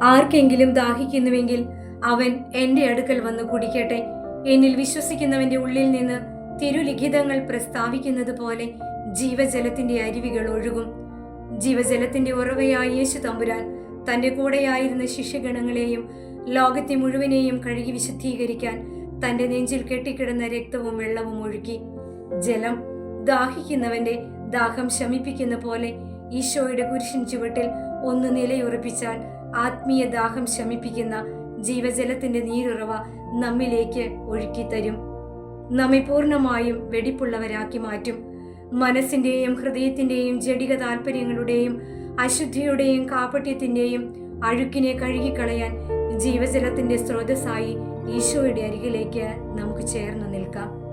ആർക്കെങ്കിലും ദാഹിക്കുന്നുവെങ്കിൽ അവൻ എന്റെ അടുക്കൽ വന്ന് കുടിക്കട്ടെ. എന്നിൽ വിശ്വസിക്കുന്നവന്റെ ഉള്ളിൽ നിന്ന് തിരുലിഖിതങ്ങൾ പ്രസ്താവിക്കുന്നത് പോലെ ജീവജലത്തിന്റെ അരുവികൾ ഒഴുകും. ജീവജലത്തിന്റെ ഉറവയായ യേശു തമ്പുരാൻ തന്റെ കൂടെയായിരുന്ന ശിഷ്യഗണങ്ങളെയും ലോകത്തെ മുഴുവനെയും കഴുകി വിശുദ്ധീകരിക്കാൻ തന്റെ നെഞ്ചിൽ കെട്ടിക്കിടന്ന രക്തവും വെള്ളവും ഒഴുക്കി. ജലം ദാഹിക്കുന്നവന്റെ ദാഹം ശമിപ്പിക്കുന്ന പോലെ ഈശോയുടെ കുരിശിൻ ചുവട്ടിൽ ഒന്ന് നിലയുറപ്പിച്ചാൽ ആത്മീയ ദാഹം ശമിപ്പിക്കുന്ന ജീവജലത്തിന്റെ നീരുറവ നമ്മിലേക്ക് ഒഴുക്കിത്തരും. നമ്മെ പൂർണമായും വെടിപ്പുള്ളവരാക്കി മാറ്റും. മനസ്സിന്റെയും ഹൃദയത്തിന്റെയും ജടിക താല്പര്യങ്ങളുടെയും അശുദ്ധിയുടെയും കാപട്യത്തിന്റെയും അഴുക്കിനെ കഴുകിക്കളയാൻ ജീവജലത്തിന്റെ സ്രോതസ്സായി ഈശോയുടെ അരികിലേക്ക് നമുക്ക് ചേർന്ന് നിൽക്കാം.